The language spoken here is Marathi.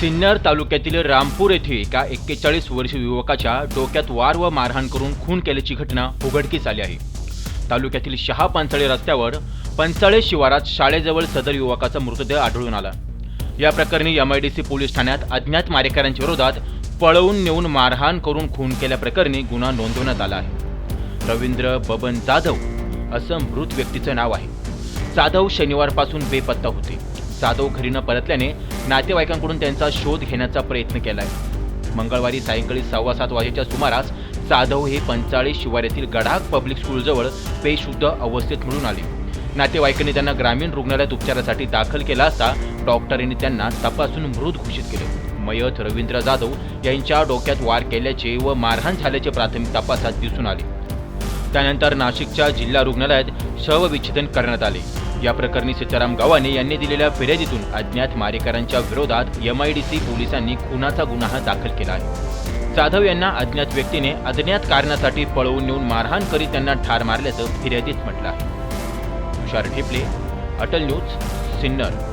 सिन्नर तालुक्यातील रामपूर येथे एका एक्केचाळीस वर्षीय युवकाच्या डोक्यात वार व मारहाण करून खून केल्याची घटना उघडकीस आली आहे. तालुक्यातील शहा पांचाळे रस्त्यावर पंचाळे शिवारात शाळेजवळ सदर युवकाचा मृतदेह आढळून आला. या प्रकरणी एमआयडीसी पोलीस ठाण्यात अज्ञात मारेकऱ्यांच्या विरोधात पळवून नेऊन मारहाण करून खून केल्याप्रकरणी गुन्हा नोंदवण्यात आला आहे. रवींद्र बबन जाधव असं मृत व्यक्तीचं नाव आहे. जाधव शनिवारपासून बेपत्ता होते. जाधव घरी न परतल्याने नातेवाईकांकडून त्यांचा शोध घेण्याचा प्रयत्न केलाय. मंगळवारी सायंकाळी सव्वा सात वाजेच्या सुमारास जाधव हे पंचाळी शिवारातील गडाक पब्लिक स्कूलजवळ बेशुद्ध अवस्थेत मिळून आले. नातेवाईकांनी त्यांना ग्रामीण रुग्णालयात उपचारासाठी दाखल केला असता डॉक्टरांनी त्यांना तपासून मृत घोषित केले. मयत रवींद्र जाधव यांच्या डोक्यात वार केल्याचे व मारहाण झाल्याचे प्राथमिक तपासात दिसून आले. त्यानंतर नाशिकच्या जिल्हा रुग्णालयात शवविच्छेदन करण्यात आले. या प्रकरणी सीताराम गव्हाणे यांनी दिलेल्या फिर्यादीतून अज्ञात मारेकरांच्या विरोधात एमआयडीसी पोलिसांनी खुनाचा गुन्हा दाखल केला आहे. जाधव यांना अज्ञात व्यक्तीने अज्ञात कारणासाठी पळवून नेऊन मारहाण करीत त्यांना ठार मारल्याचं फिर्यादीत म्हटलं आहे. तुषार ठिपले अटल न्यूज सिन्नर.